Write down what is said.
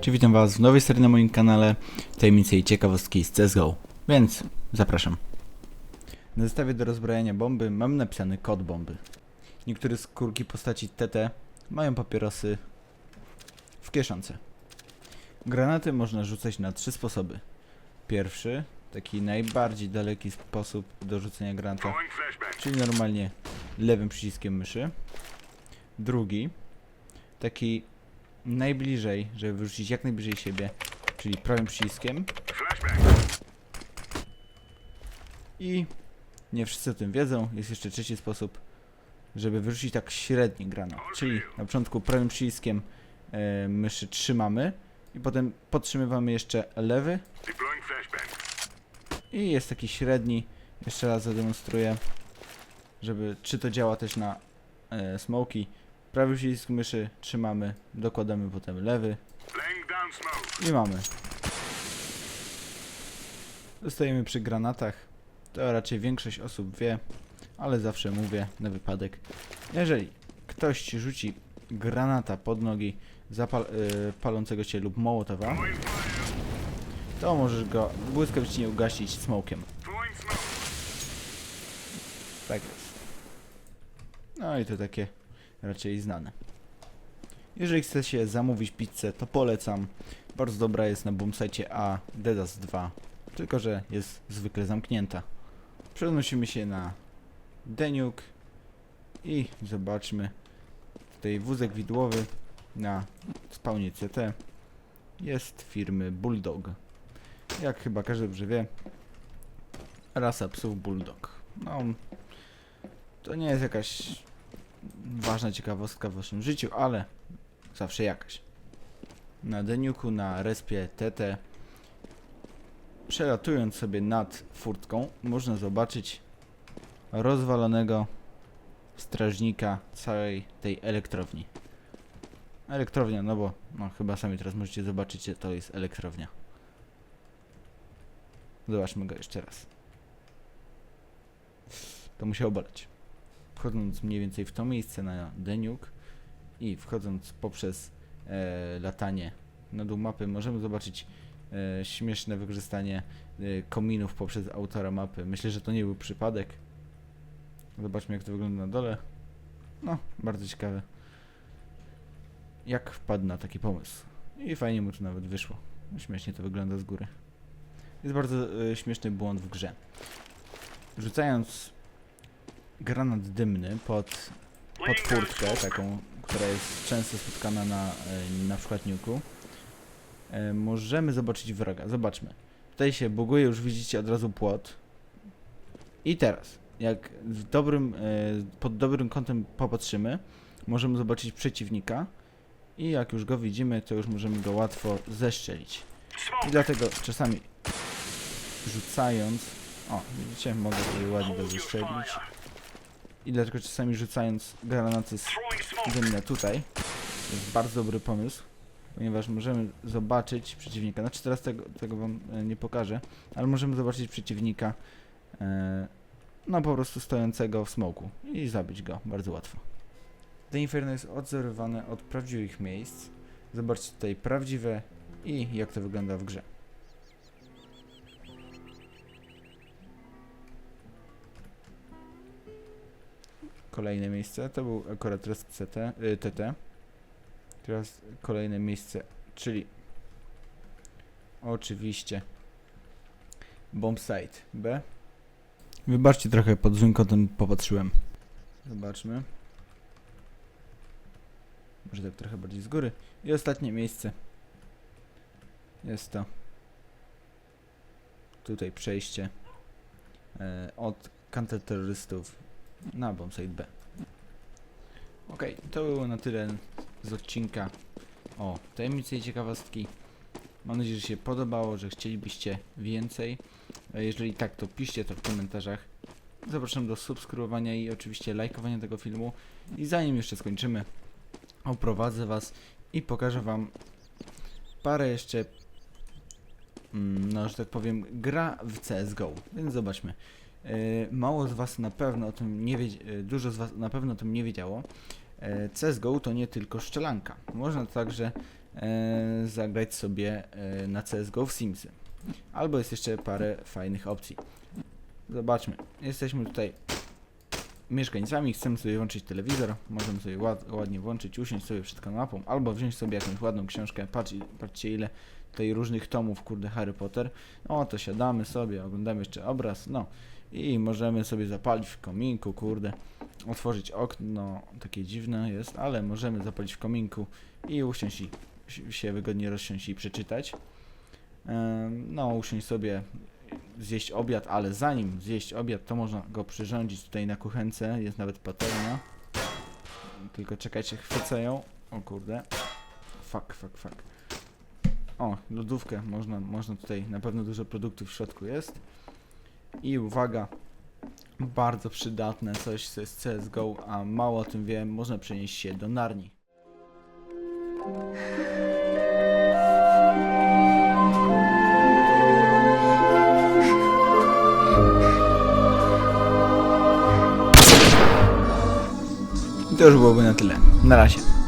Czy witam Was w nowej serii na moim kanale Tajemnice i ciekawostki z CSGO. Więc zapraszam. Na zestawie do rozbrajania bomby mam napisany kod bomby. Niektóre skórki postaci TT mają papierosy w kieszonce. Granaty można rzucać na trzy sposoby. Pierwszy, taki najbardziej daleki sposób do rzucenia granata, czyli normalnie lewym przyciskiem myszy. Drugi, taki najbliżej, żeby wyrzucić jak najbliżej siebie, czyli prawym przyciskiem. I nie wszyscy o tym wiedzą, jest jeszcze trzeci sposób, żeby wyrzucić tak średni granat, czyli na początku prawym przyciskiem e, myszy trzymamy i potem podtrzymywamy jeszcze lewy i jest taki średni, jeszcze raz zademonstruję, żeby czy to działa też na e, smoki. Prawy przycisk myszy trzymamy, dokładamy potem lewy i mamy. Zostajemy przy granatach. To raczej większość osób wie, ale zawsze mówię na wypadek. Jeżeli ktoś ci rzuci granata pod nogi zapal y, palącego cię lub mołotowa, to możesz go błyskawicznie ugasić smokiem. Tak jest. No i to takie raczej znane. Jeżeli chcecie zamówić pizzę, to polecam. Bardzo dobra jest na bombsite A Dedas 2, tylko że jest zwykle zamknięta. Przenosimy się na Deniuk i zobaczmy. Tutaj wózek widłowy na spawnie CT jest firmy Bulldog. Jak chyba każdy dobrze wie, rasa psów Bulldog. No, to nie jest jakaś ważna ciekawostka w waszym życiu, ale zawsze jakaś. Na Deniuku, na respie TT, przelatując sobie nad furtką, można zobaczyć rozwalonego strażnika całej tej elektrowni. Elektrownia, no bo no, chyba sami teraz możecie zobaczyć, to jest elektrownia. Zobaczmy go jeszcze raz. To musiało boleć wchodząc mniej więcej w to miejsce na Deniuk i wchodząc poprzez e, latanie na dół mapy możemy zobaczyć e, śmieszne wykorzystanie e, kominów poprzez autora mapy. Myślę, że to nie był przypadek. Zobaczmy jak to wygląda na dole. No, bardzo ciekawe. Jak wpadł na taki pomysł. I fajnie mu to nawet wyszło. Śmiesznie to wygląda z góry. Jest bardzo e, śmieszny błąd w grze. Rzucając granat dymny pod, pod taką, która jest często spotkana na e, na przykład. E, możemy zobaczyć wroga. Zobaczmy. Tutaj się buguje, już widzicie od razu płot. I teraz, jak dobrym, e, pod dobrym kątem popatrzymy, możemy zobaczyć przeciwnika. I jak już go widzimy, to już możemy go łatwo zeszczelić. I dlatego czasami rzucając... O, widzicie, mogę tutaj ładnie go zeszczelić. I dlatego czasami rzucając granaty z dymne tutaj jest bardzo dobry pomysł, ponieważ możemy zobaczyć przeciwnika. Znaczy teraz tego, tego wam e, nie pokażę, ale możemy zobaczyć przeciwnika e, no po prostu stojącego w smoku i zabić go bardzo łatwo. To Inferno jest odzorowane od prawdziwych miejsc. Zobaczcie tutaj prawdziwe i jak to wygląda w grze. Kolejne miejsce, to był akurat teraz CT, y, TT. Teraz kolejne miejsce, czyli oczywiście bombsite B. Wybaczcie trochę pod złym kątem popatrzyłem. Zobaczmy. Może tak trochę bardziej z góry. I ostatnie miejsce. Jest to tutaj przejście e, od kanterterrorystów na bombsite B. Ok, to było na tyle z odcinka o tajemnicy i ciekawostki. Mam nadzieję, że się podobało, że chcielibyście więcej. Jeżeli tak, to piszcie to w komentarzach. Zapraszam do subskrybowania i oczywiście lajkowania tego filmu. I zanim jeszcze skończymy, oprowadzę Was i pokażę Wam parę jeszcze, mm, no że tak powiem, gra w CSGO. Więc zobaczmy. E, Mało z Was na pewno o tym nie wiedz- e, dużo z Was na pewno o tym nie wiedziało. E, CSGO to nie tylko szczelanka. Można także zagrać sobie na CSGO w Simsy. Albo jest jeszcze parę fajnych opcji. Zobaczmy. Jesteśmy tutaj mieszkańcami, chcemy sobie włączyć telewizor, możemy sobie ład, ładnie włączyć, usiąść sobie przed kanapą, albo wziąć sobie jakąś ładną książkę, patrz, patrzcie ile tutaj różnych tomów, kurde, Harry Potter. O, to siadamy sobie, oglądamy jeszcze obraz, no i możemy sobie zapalić w kominku, kurde, otworzyć okno, takie dziwne jest, ale możemy zapalić w kominku i usiąść i si- się wygodnie rozsiąść i przeczytać. No, usiąść sobie, zjeść obiad, ale zanim zjeść obiad, to można go przyrządzić tutaj na kuchence, jest nawet patelnia. Tylko czekajcie, chwycę ją. O kurde. Fuck, fuck, fuck. O, lodówkę, można, można tutaj, na pewno dużo produktów w środku jest. I uwaga, bardzo przydatne coś, co jest CSGO, a mało o tym wiem, można przenieść się do Narni. I to już byłoby na tyle. Na razie.